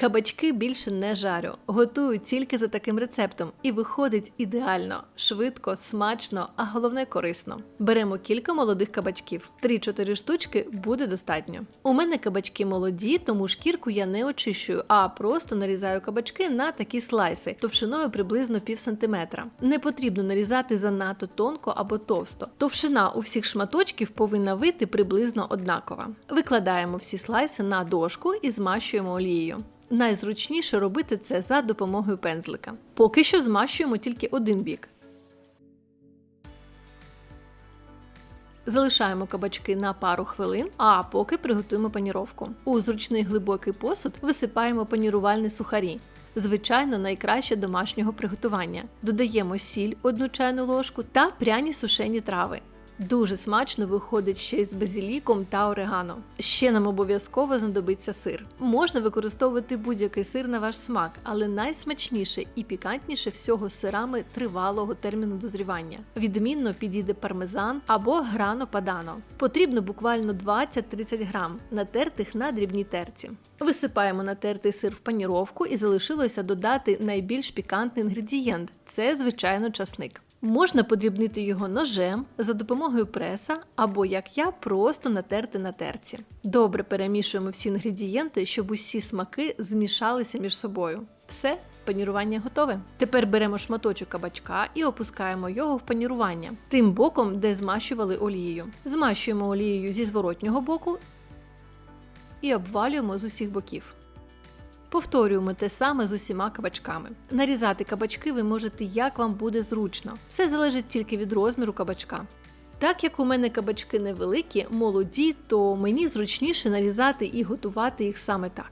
Кабачки більше не жарю, готую тільки за таким рецептом, і виходить ідеально, швидко, смачно, а головне корисно. Беремо кілька молодих кабачків, 3-4 штучки буде достатньо. У мене кабачки молоді, тому шкірку я не очищую, а просто нарізаю кабачки на такі слайси, товщиною приблизно пів сантиметра. Не потрібно нарізати занадто тонко або товсто. Товщина у всіх шматочків повинна вийти приблизно однакова. Викладаємо всі слайси на дошку і змащуємо олією. Найзручніше робити це за допомогою пензлика. Поки що змащуємо тільки один бік. Залишаємо кабачки на пару хвилин, а поки приготуємо паніровку. У зручний глибокий посуд висипаємо панірувальні сухарі. Звичайно, найкраще домашнього приготування. Додаємо сіль одну чайну ложку та пряні сушені трави. Дуже смачно виходить ще й з базіліком та орегано. Ще нам обов'язково знадобиться сир. Можна використовувати будь-який сир на ваш смак, але найсмачніше і пікантніше всього сирами тривалого терміну дозрівання. Відмінно підійде пармезан або грано падано. Потрібно буквально 20-30 грам, натертих на дрібній терці. Висипаємо натертий сир в паніровку і залишилося додати найбільш пікантний інгредієнт це, звичайно, часник. Можна подрібнити його ножем за допомогою преса або, як я, просто натерти на терці. Добре перемішуємо всі інгредієнти, щоб усі смаки змішалися між собою. Все, панірування готове. Тепер беремо шматочок кабачка і опускаємо його в панірування тим боком, де змащували олією. Змащуємо олією зі зворотнього боку і обвалюємо з усіх боків. Повторюємо те саме з усіма кабачками. Нарізати кабачки ви можете як вам буде зручно. Все залежить тільки від розміру кабачка. Так як у мене кабачки невеликі, молоді, то мені зручніше нарізати і готувати їх саме так.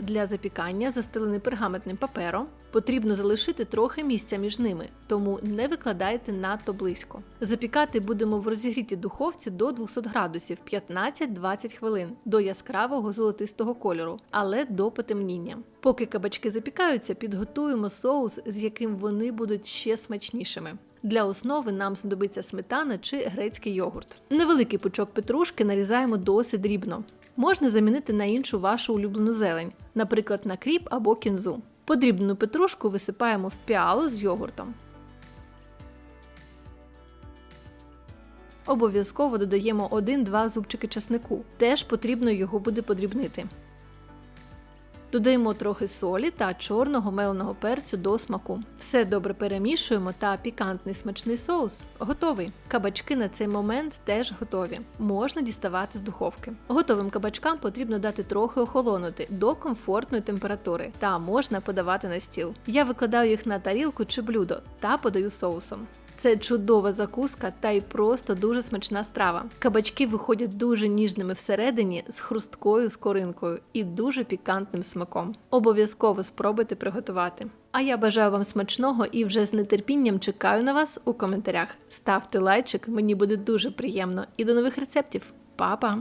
Для запікання, застелений пергаментним папером, потрібно залишити трохи місця між ними, тому не викладайте надто близько. Запікати будемо в розігрітій духовці до 200 градусів 15-20 хвилин до яскравого золотистого кольору, але до потемніння. Поки кабачки запікаються, підготуємо соус, з яким вони будуть ще смачнішими. Для основи нам знадобиться сметана чи грецький йогурт. Невеликий пучок петрушки нарізаємо досить дрібно. Можна замінити на іншу вашу улюблену зелень, наприклад, на кріп або кінзу. Подрібну петрушку висипаємо в піалу з йогуртом. Обов'язково додаємо 1-2 зубчики часнику. Теж потрібно його буде подрібнити. Додаємо трохи солі та чорного меленого перцю до смаку. Все добре перемішуємо та пікантний смачний соус готовий. Кабачки на цей момент теж готові. Можна діставати з духовки. Готовим кабачкам потрібно дати трохи охолонути до комфортної температури та можна подавати на стіл. Я викладаю їх на тарілку чи блюдо та подаю соусом. Це чудова закуска та й просто дуже смачна страва. Кабачки виходять дуже ніжними всередині з хрусткою скоринкою і дуже пікантним смаком. Обов'язково спробуйте приготувати. А я бажаю вам смачного і вже з нетерпінням чекаю на вас у коментарях. Ставте лайчик, мені буде дуже приємно. І до нових рецептів. Па-па!